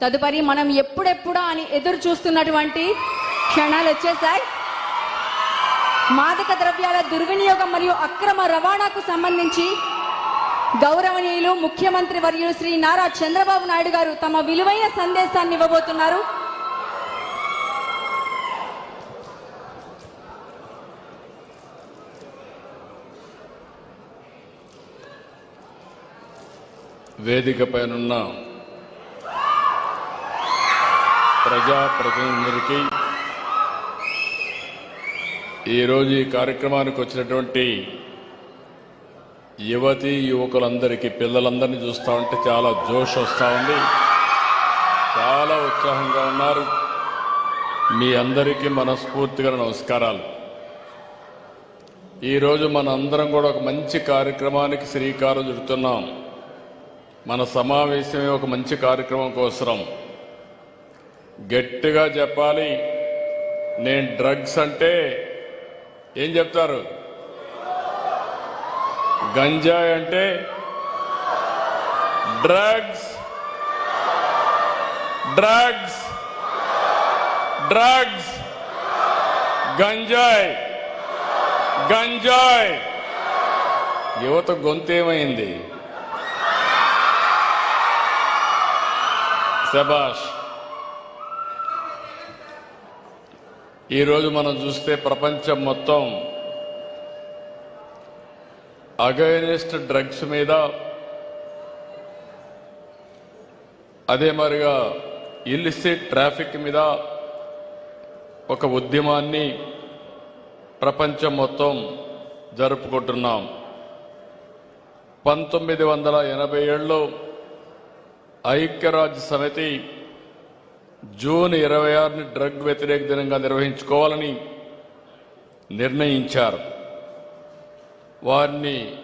తదుపరి మనం ఎప్పుడెప్పుడా అని ఎదురు చూస్తున్నటువంటి క్షణాలు వచ్చేసాయి. మాదక ద్రవ్యాల దుర్వినియోగం మరియు అక్రమ రవాణాకు సంబంధించి గౌరవనీయులు ముఖ్యమంత్రి వర్యులు శ్రీ నారా చంద్రబాబు నాయుడు గారు తమ విలువైన సందేశాన్ని ఇవ్వబోతున్నారు. వేదిక పైనున్న ప్రజాప్రతినిధులకి ఈరోజు ఈ కార్యక్రమానికి వచ్చినటువంటి యువతి యువకులందరికీ పిల్లలందరినీ చూస్తూ ఉంటే చాలా జోష్ వస్తూ ఉంది. చాలా ఉత్సాహంగా ఉన్నారు. మీ అందరికీ మనస్ఫూర్తిగా నమస్కారాలు. ఈరోజు మన అందరం కూడా ఒక మంచి కార్యక్రమానికి శ్రీకారం చుడుతున్నాం. మన సమావేశమే ఒక మంచి కార్యక్రమం కోసం గట్టిగా చెప్పాలి. నేను డ్రగ్స్ అంటే ఏం చెప్తారు? గంజాయి అంటే డ్రగ్స్. డ్రగ్స్. డ్రగ్స్. గంజాయ్. గంజాయ్. యువత గొంతేమైంది శబాష్ ఈరోజు మనం చూస్తే ప్రపంచం మొత్తం అగైనెస్ట్ డ్రగ్స్ మీద అదే మరిగా ఇల్లిసిట్ ట్రాఫిక్ మీద ఒక ఉద్యమాన్ని ప్రపంచం మొత్తం జరుపుకుంటున్నాం. పంతొమ్మిది వందల ఎనభై ఏడులో ఐక్యరాజ్య సమితి జూన్ ఇరవై ఆరుని డ్రగ్ వ్యతిరేక దినంగా నిర్వహించుకోవాలని నిర్ణయించారు. వారిని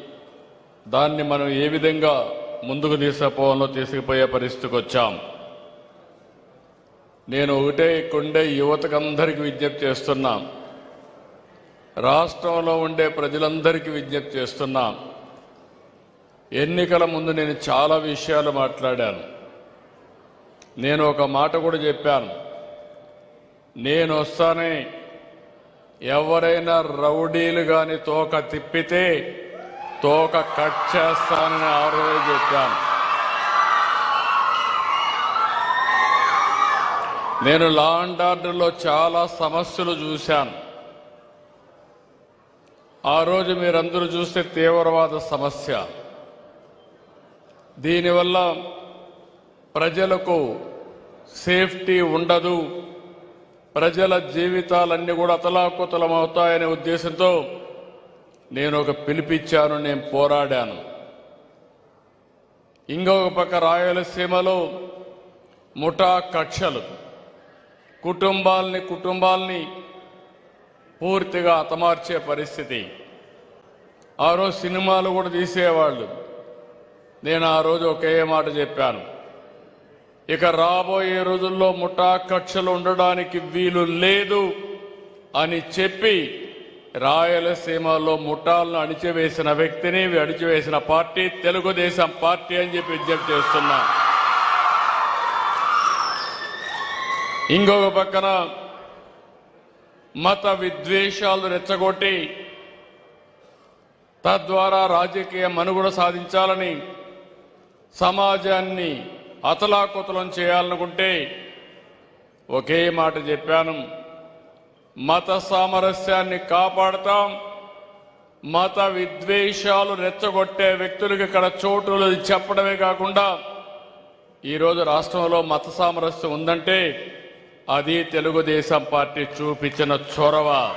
దాన్ని మనం ఏ విధంగా ముందుకు తీసుకుపోవాలో తీసుకుపోయే పరిస్థితికి వచ్చాం. నేను ఒకటే కొండే యువతకు అందరికీ విజ్ఞప్తి చేస్తున్నా. రాష్ట్రంలో ఉండే ప్రజలందరికీ విజ్ఞప్తి చేస్తున్నా. ఎన్నికల ముందు నేను చాలా విషయాలు మాట్లాడాను. నేను ఒక మాట కూడా చెప్పాను. నేను వస్తానే. ఎవరైనా రౌడీలు కానీ తోక తిప్పితే తోక కట్ చేస్తానని ఆ రోజు చెప్పాను. నేను లా అండ్ ఆర్డర్లో చాలా సమస్యలు చూశాను. ఆ రోజు మీరందరూ చూస్తే తీవ్రవాద సమస్య. దీనివల్ల ప్రజలకు సేఫ్టీ ఉండదు. ప్రజల జీవితాలన్నీ కూడా అతలాకుతలమవుతాయనే ఉద్దేశంతో నేను ఒక పిలిపిచ్చాను నేను పోరాడాను. ఇంకొక పక్క రాయలసీమలో ముఠా కక్షలు. కుటుంబాల్ని కుటుంబాల్ని పూర్తిగా హతమార్చే పరిస్థితి. ఆ రోజు సినిమాలు కూడా తీసేవాళ్ళు. నేను ఆ రోజు ఒకే మాట చెప్పాను. ఇక రాబోయే రోజుల్లో ముఠా కక్షలు ఉండడానికి వీలు లేదు అని చెప్పి రాయలసీమలో ముఠాలను అణిచివేసిన వ్యక్తిని అణిచివేసిన పార్టీ తెలుగుదేశం పార్టీ అని చెప్పి విజ్ఞప్తి చేస్తున్నా. ఇంకొక పక్కన మత విద్వేషాలు రెచ్చగొట్టి తద్వారా రాజకీయ మనుగడ సాధించాలని సమాజాన్ని అతలాకుతలం చేయాలనుకుంటే ఒకే మాట చెప్పాను. మత సామరస్యాన్ని కాపాడతాం. మత విద్వేషాలు రెచ్చగొట్టే వ్యక్తులకు ఇక్కడ చోటు చెప్పడమే కాకుండా ఈరోజు రాష్ట్రంలో మత సామరస్యం ఉందంటే అది తెలుగుదేశం పార్టీ చూపించిన చొరవ.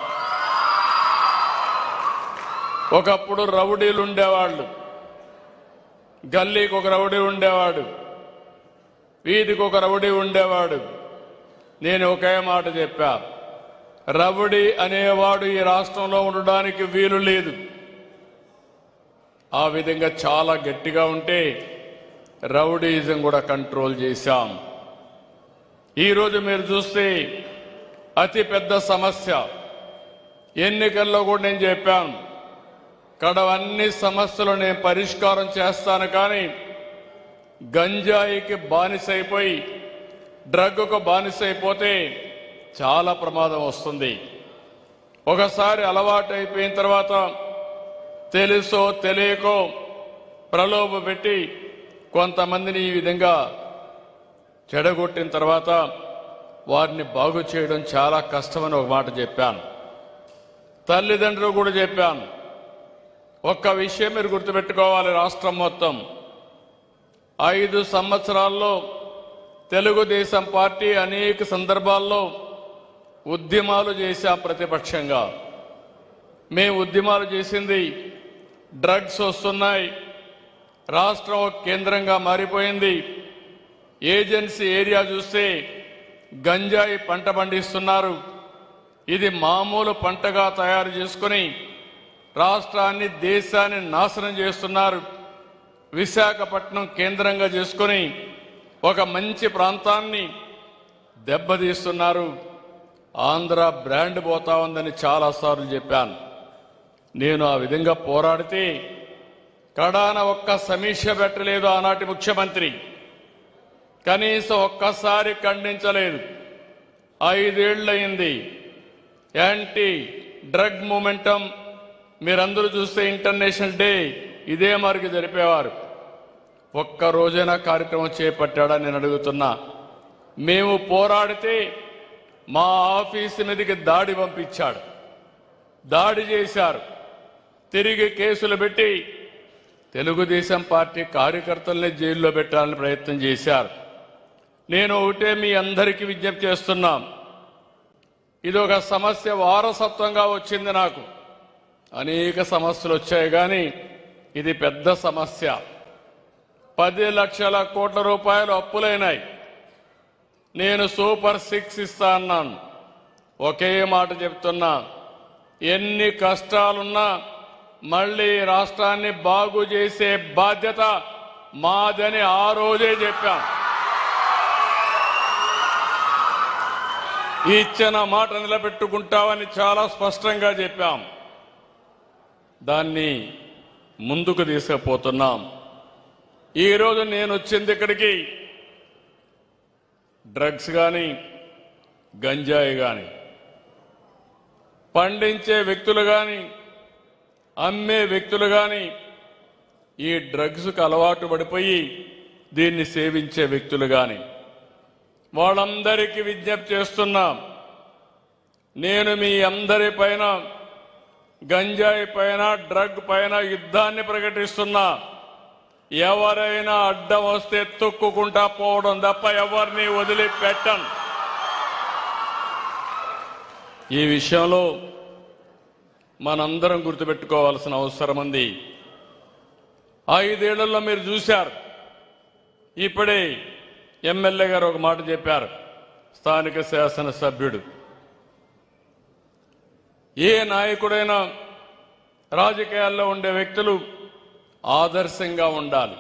ఒకప్పుడు రౌడీలు ఉండేవాళ్ళు గల్లీకి ఒక రౌడీ ఉండేవాడు. వీధికి ఒక రౌడీ ఉండేవాడు. నేను ఒకే మాట చెప్పా. రౌడీ అనేవాడు ఈ రాష్ట్రంలో ఉండడానికి వీలు లేదు. ఆ విధంగా చాలా గట్టిగా ఉంటే రౌడీజం కూడా కంట్రోల్ చేశాం. ఈరోజు మీరు చూస్తే అతి పెద్ద సమస్య. ఎన్నికల్లో కూడా నేను చెప్పాను. కడవన్ని సమస్యలు నేను పరిష్కారం చేస్తాను కానీ గంజాయికి బానిసైపోయి డ్రగ్కు బానిస అయిపోతే చాలా ప్రమాదం వస్తుంది. ఒకసారి అలవాటు అయిపోయిన తర్వాత తెలుసో తెలియకో ప్రలోభ పెట్టి కొంతమందిని ఈ విధంగా చెడగొట్టిన తర్వాత వారిని బాగు చేయడం చాలా కష్టమని ఒక మాట చెప్పాను. తల్లిదండ్రులు కూడా చెప్పాను. ఒక్క విషయం మీరు గుర్తుపెట్టుకోవాలి రాష్ట్రం మొత్తం. ఐదు సంవత్సరాల్లో తెలుగుదేశం పార్టీ అనేక సందర్భాల్లో ఉద్యమాలు చేశా ప్రతిపక్షంగా. మేము ఉద్యమాలు చేసింది డ్రగ్స్ వస్తున్నాయి రాష్ట్రం ఒక కేంద్రంగా మారిపోయింది. ఏజెన్సీ ఏరియా చూస్తే గంజాయి పంట పండిస్తున్నారు. ఇది మామూలు పంటగా తయారు చేసుకుని రాష్ట్రాన్ని దేశాన్ని నాశనం చేస్తున్నారు. విశాఖపట్నం కేంద్రంగా చేసుకొని ఒక మంచి ప్రాంతాన్ని దెబ్బతీస్తున్నారు. ఆంధ్ర బ్రాండ్ పోతా ఉందని చాలాసార్లు చెప్పాను. నేను ఆ విధంగా పోరాడితే కడాన ఒక్క సమీక్ష పెట్టలేదు ఆనాటి ముఖ్యమంత్రి. కనీసం ఒక్కసారి ఖండించలేదు. ఐదేళ్ళయింది. యాంటీ డ్రగ్ మూమెంటం మీరందరూ చూస్తే ఇంటర్నేషనల్ డే ఇదే మరికి జరిపేవారు. ఒక్క రోజైనా కార్యక్రమం చేపట్టాడా నేను అడుగుతున్నా. మేము పోరాడితే మా ఆఫీస్ మీదకి దాడి పంపించాడు. దాడి చేశారు. తిరిగి కేసులు పెట్టి తెలుగుదేశం పార్టీ కార్యకర్తల్ని జైల్లో పెట్టాలని ప్రయత్నం చేశారు. నేను ఒకటే మీ అందరికీ విజ్ఞప్తి చేస్తున్నాం. ఇది ఒక సమస్య వారసత్వంగా వచ్చింది నాకు. అనేక సమస్యలు వచ్చాయి కానీ ఇది పెద్ద సమస్య. పది లక్షల కోట్ల రూపాయలు అప్పులైనాయి. నేను సూపర్ సిక్స్ ఇస్తా అన్నాను. ఒకే మాట చెప్తున్నా. ఎన్ని కష్టాలున్నా మళ్ళీ రాష్ట్రాన్ని బాగు చేసే బాధ్యత మాదని ఆ రోజే చెప్పాం. ఇచ్చిన మాట నిలబెట్టుకుంటామని చాలా స్పష్టంగా చెప్పాం. దాన్ని ముందుకు తీసుకుపోతున్నాం. ఈరోజు నేను వచ్చింది ఇక్కడికి. డ్రగ్స్ కానీ గంజాయి కానీ పండించే వ్యక్తులు కానీ అమ్మే వ్యక్తులు కానీ ఈ డ్రగ్స్కు అలవాటు పడిపోయి దీన్ని సేవించే వ్యక్తులు కానీ వాళ్ళందరికీ విజ్ఞప్తి చేస్తున్నా. నేను మీ అందరి పైన గంజాయి పైన డ్రగ్ పైన యుద్ధాన్ని ప్రకటిస్తున్నా. ఎవరైనా అడ్డం వస్తే తొక్కుకుంటా పోవడం తప్ప ఎవరిని వదిలిపెట్టను ఈ విషయంలో మనందరం గుర్తుపెట్టుకోవాల్సిన అవసరం ఉంది. ఐదేళ్ళలో మీరు చూశారు. ఇప్పుడే ఎమ్మెల్యే గారు ఒక మాట చెప్పారు. స్థానిక శాసనసభ్యుడు. ఏ నాయకుడైనా రాజకీయాల్లో ఉండే వ్యక్తులు ఆదర్శంగా ఉండాలి.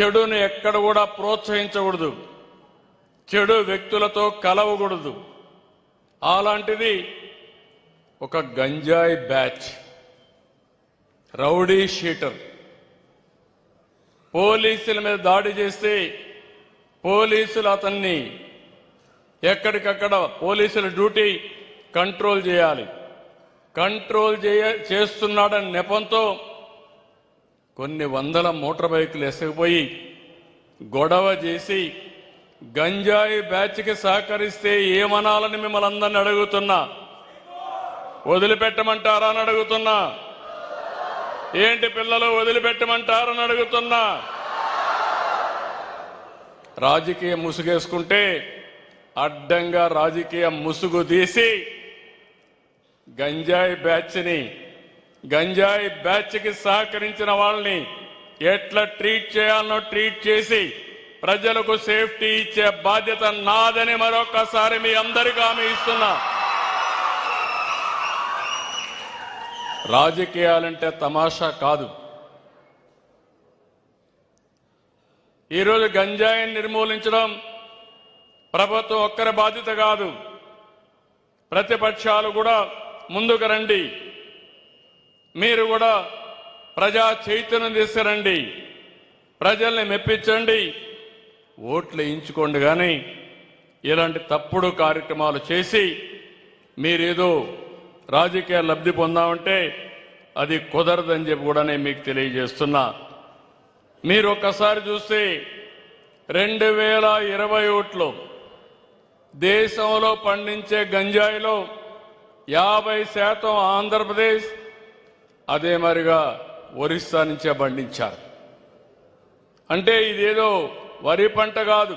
చెడుని ఎక్కడ కూడా ప్రోత్సహించకూడదు. చెడు వ్యక్తులతో కలవకూడదు. అలాంటిది ఒక గంజాయి బ్యాచ్ రౌడీ షీటర్. పోలీసుల మీద దాడి చేస్తే పోలీసులు అతన్ని ఎక్కడికక్కడ పోలీసుల డ్యూటీ కంట్రోల్ చేయాలి. కంట్రోల్ చేయ చేస్తున్నాడని నెపంతో కొన్ని వందల మోటార్ బైకులు ఎసగిపోయి గొడవ చేసి గంజాయి బ్యాచ్కి సహకరిస్తే ఏమనాలని మిమ్మల్ని అందరిని అడుగుతున్నా? వదిలిపెట్టమంటారా అని అడుగుతున్నా. ఏంటి పిల్లలు వదిలిపెట్టమంటారని అడుగుతున్నా. రాజకీయ ముసుగేసుకుంటే అడ్డంగా రాజకీయ ముసుగు తీసి గంజాయి బ్యాచ్ని గంజాయి బ్యాచ్కి సహకరించిన వాళ్ళని ఎట్లా ట్రీట్ చేయాలనో ట్రీట్ చేసి ప్రజలకు సేఫ్టీ ఇచ్చే బాధ్యత నాదని మరొకసారి మీ అందరికీ హామీ ఇస్తున్నా. రాజకీయాలంటే తమాషా కాదు. ఈరోజు గంజాయిని నిర్మూలించడం ప్రభుత్వం ఒక్కరి బాధ్యత కాదు. ప్రతిపక్షాలు కూడా ముందుకు రండి. మీరు కూడా ప్రజా చైతన్యం తీసుకురండి. ప్రజల్ని మెప్పించండి. ఓట్లు వేయించుకోండి కానీ ఇలాంటి తప్పుడు కార్యక్రమాలు చేసి మీరేదో రాజకీయ లబ్ధి పొందామంటే అది కుదరదని చెప్పి కూడా నేను మీకు తెలియజేస్తున్నా. మీరు ఒక్కసారి చూస్తే రెండు వేల ఇరవై ఒకటిలో దేశంలో పండించే గంజాయిలో యాభై శాతం ఆంధ్రప్రదేశ్ అదే మరిగా ఒరిస్సా నుంచే పండించారు అంటే ఇదేదో వరి పంట కాదు.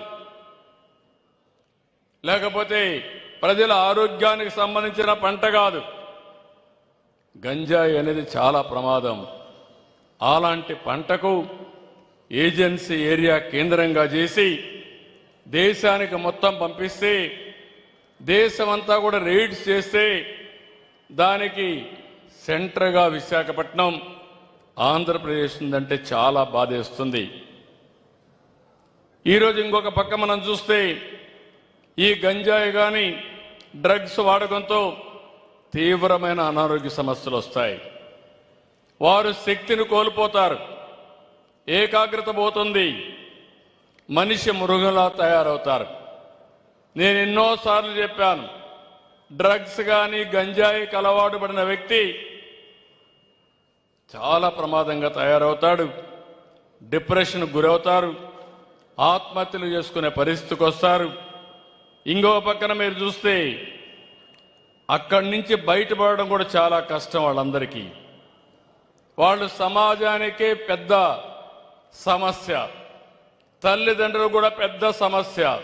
లేకపోతే ప్రజల ఆరోగ్యానికి సంబంధించిన పంట కాదు. గంజాయి అనేది చాలా ప్రమాదం. అలాంటి పంటకు ఏజెన్సీ ఏరియా కేంద్రంగా చేసి దేశానికి మొత్తం పంపిస్తే దేశమంతా కూడా రైడ్స్ చేస్తే దానికి సెంటర్గా విశాఖపట్నం ఆంధ్రప్రదేశ్ ఉందంటే చాలా బాధేస్తుంది. ఈరోజు ఇంకొక పక్క మనం చూస్తే ఈ గంజాయి కానీ డ్రగ్స్ వాడకంతో తీవ్రమైన అనారోగ్య సమస్యలు వస్తాయి. వారు శక్తిని కోల్పోతారు. ఏకాగ్రత పోతుంది. మనిషి మృగంలా తయారవుతారు. నేను ఎన్నోసార్లు చెప్పాను డ్రగ్స్ కానీ గంజాయికి అలవాటు పడిన వ్యక్తి చాలా ప్రమాదంగా తయారవుతాడు. డిప్రెషన్ గురవుతారు. ఆత్మహత్యలు చేసుకునే పరిస్థితికి వస్తారు. ఇంకో పక్కన మీరు చూస్తే అక్కడి నుంచి బయటపడడం కూడా చాలా కష్టం వాళ్ళందరికీ. వాళ్ళు సమాజానికే పెద్ద సమస్య. తల్లిదండ్రులు కూడా పెద్ద సమస్య.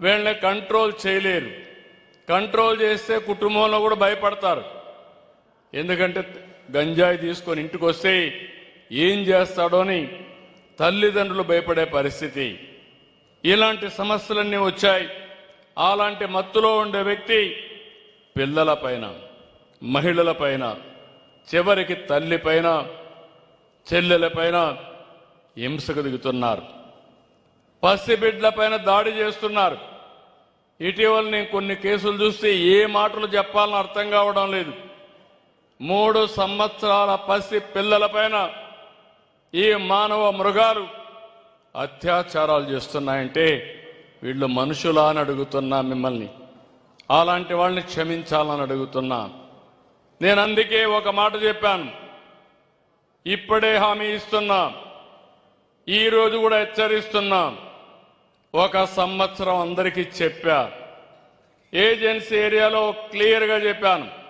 వీళ్ళని కంట్రోల్ చేయలేరు. కంట్రోల్ చేస్తే కుటుంబంలో కూడా భయపడతారు. ఎందుకంటే గంజాయి తీసుకొని ఇంటికి వస్తే ఏం చేస్తాడో అని తల్లిదండ్రులు భయపడే పరిస్థితి. ఇలాంటి సమస్యలన్నీ వచ్చాయి. అలాంటి మత్తులో ఉండే వ్యక్తి పిల్లలపైన మహిళలపైన చివరికి తల్లిపైన చెల్లెలపైన హింసకు దిగుతున్నారు. పసిబిడ్లపైన దాడి చేస్తున్నారు. ఇటీవల నేను కొన్ని కేసులు చూస్తే ఏ మాటలు చెప్పాలని అర్థం కావడం లేదు. మూడు సంవత్సరాల పసి పిల్లలపైన ఈ మానవ మృగాలు అత్యాచారాలు చేస్తున్నాయంటే వీళ్ళు మనుషులా అని అడుగుతున్నా మిమ్మల్ని. అలాంటి వాళ్ళని క్షమించాలని అడుగుతున్నా. నేను అందుకే ఒక మాట చెప్పాను. ఇప్పుడే హామీ ఇస్తున్నా. ఈ రోజు కూడా హెచ్చరిస్తున్నా. ఒక సంవత్సరం అందరికీ చెప్పా. ఏజెన్సీ ఏరియాలో క్లియర్గా చెప్పాను.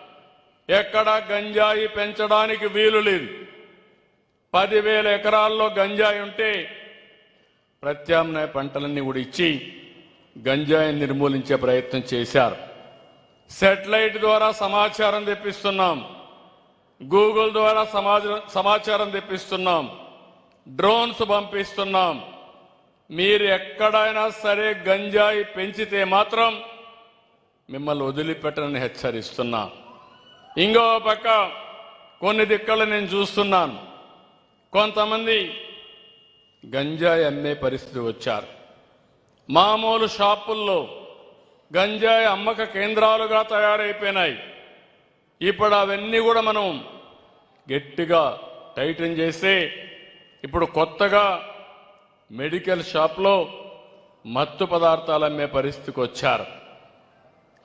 ఎక్కడా గంజాయి పెంచడానికి వీలు లేదు. పదివేల ఎకరాల్లో గంజాయి ఉంటే ప్రత్యామ్నాయ పంటలన్నీ కూడా ఇచ్చి గంజాయిని నిర్మూలించే ప్రయత్నం చేశారు. సెటిలైట్ ద్వారా సమాచారం తెప్పిస్తున్నాం. గూగుల్ ద్వారా సమాచారం తెప్పిస్తున్నాం. డ్రోన్స్ పంపిస్తున్నాం. మీరు ఎక్కడైనా సరే గంజాయి పెంచితే మాత్రం మిమ్మల్ని వదిలిపెట్టనని హెచ్చరిస్తున్నాం. ఇంకో పక్క కొన్ని దిక్కలు నేను చూస్తున్నాను. కొంతమంది గంజాయి అమ్మే పరిస్థితి వచ్చారు. మామూలు షాపుల్లో గంజాయి అమ్మక కేంద్రాలుగా తయారైపోయినాయి. ఇప్పుడు అవన్నీ కూడా మనం గట్టిగా టైటన్ చేస్తే ఇప్పుడు కొత్తగా మెడికల్ షాప్లో మత్తు పదార్థాలు అమ్మే పరిస్థితికి వచ్చారు.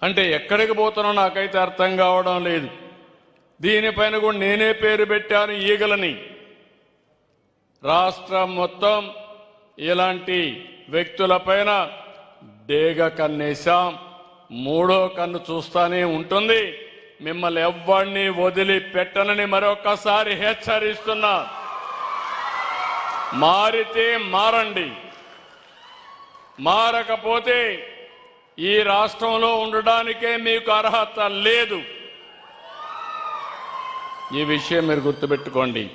అంటే ఎక్కడికి పోతున్నా నాకైతే అర్థం కావడం లేదు. దీనిపైన కూడా నేనే పేరు పెట్టాను ఈగలని. రాష్ట్రం మొత్తం ఇలాంటి వ్యక్తులపైన డేగ కన్నేశాం. మూడో కన్ను చూస్తానే ఉంటుంది. మిమ్మల్ని ఎవ్వడిని వదిలి పెట్టనని మరొకసారి హెచ్చరిస్తున్నా. మారితే మారండి. మారకపోతే ఈ రాష్ట్రంలో ఉండడానికే మీకు అర్హత లేదు. ఈ విషయం మీరు గుర్తుపెట్టుకోండి.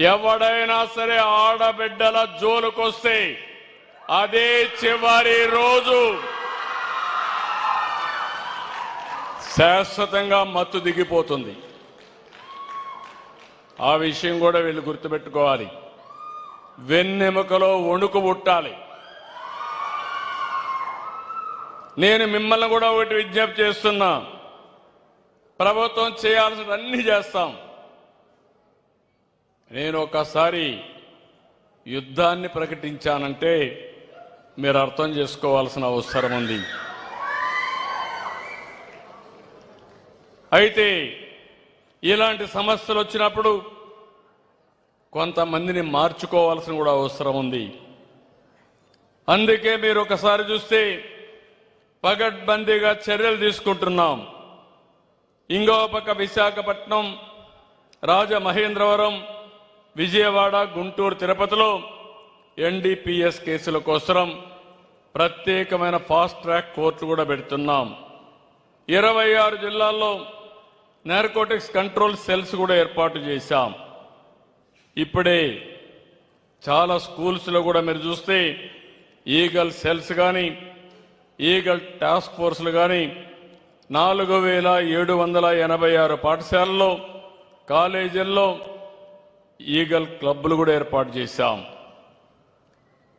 ఎవడైనా సరే ఆడబిడ్డల జోలుకొస్తే అదే చివరి రోజు. శాశ్వతంగా మత్తు దిగిపోతుంది. ఆ విషయం కూడా వీళ్ళు గుర్తుపెట్టుకోవాలి. వెన్నెముకలో వణుకు పుట్టాలి. నేను మిమ్మల్ని కూడా ఒకటి విజ్ఞప్తి చేస్తున్నా. ప్రభుత్వం చేయాల్సిన అన్ని చేస్తాం. నేను ఒకసారి యుద్ధాన్ని ప్రకటించానంటే మీరు అర్థం చేసుకోవాల్సిన అవసరం ఉంది. అయితే ఇలాంటి సమస్యలు వచ్చినప్పుడు కొంతమందిని మార్చుకోవాల్సిన కూడా అవసరం ఉంది. అందుకే మీరు ఒకసారి చూస్తే పగడ్బందీగా చర్యలు తీసుకుంటున్నాం. ఇంకో పక్క విశాఖపట్నం రాజమహేంద్రవరం విజయవాడ గుంటూరు తిరుపతిలో ఎన్డీపీఎస్ కేసుల కోసం ప్రత్యేకమైన ఫాస్ట్ ట్రాక్ కోర్టు కూడా పెడుతున్నాం. ఇరవై ఆరు జిల్లాల్లో నార్కోటిక్స్ కంట్రోల్ సెల్స్ కూడా ఏర్పాటు చేశాం. ఇప్పుడే చాలా స్కూల్స్లో కూడా మీరు చూస్తే ఈగల్ సెల్స్ కానీ ఈగల్ టాస్క్ ఫోర్సులు కానీ నాలుగు వేల ఏడు వందల ఎనభై ఆరు పాఠశాలల్లో కాలేజీల్లో ఈగల్ క్లబ్లు కూడా ఏర్పాటు చేశాం.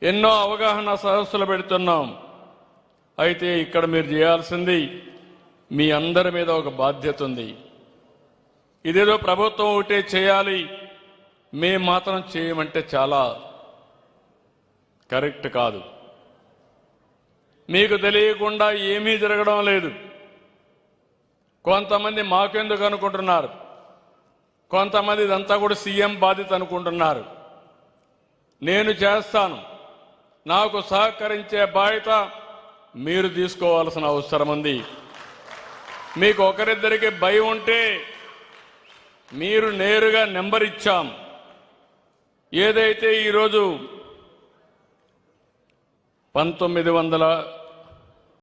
ఎన్నో అవగాహన సదస్సులు పెడుతున్నాం. అయితే ఇక్కడ మీరు చేయాల్సింది మీ అందరి మీద ఒక బాధ్యత ఉంది. ఇదేదో ప్రభుత్వం ఒకటే చేయాలి మేం మాత్రం చేయమంటే చాలా కరెక్ట్ కాదు. మీకు తెలియకుండా ఏమీ జరగడం లేదు. కొంతమంది మాకెందుకు అనుకుంటున్నారు? కొంతమంది ఇదంతా కూడా సీఎం బాధ్యత అనుకుంటున్నారు. నేను చేస్తాను. నాకు సహకరించే బాధ్యత మీరు తీసుకోవాల్సిన అవసరం ఉంది. మీకు ఒకరిద్దరికి భయం ఉంటే మీరు నేరుగా నెంబర్ ఇచ్చాం. ఏదైతే ఈరోజు పంతొమ్మిది వందల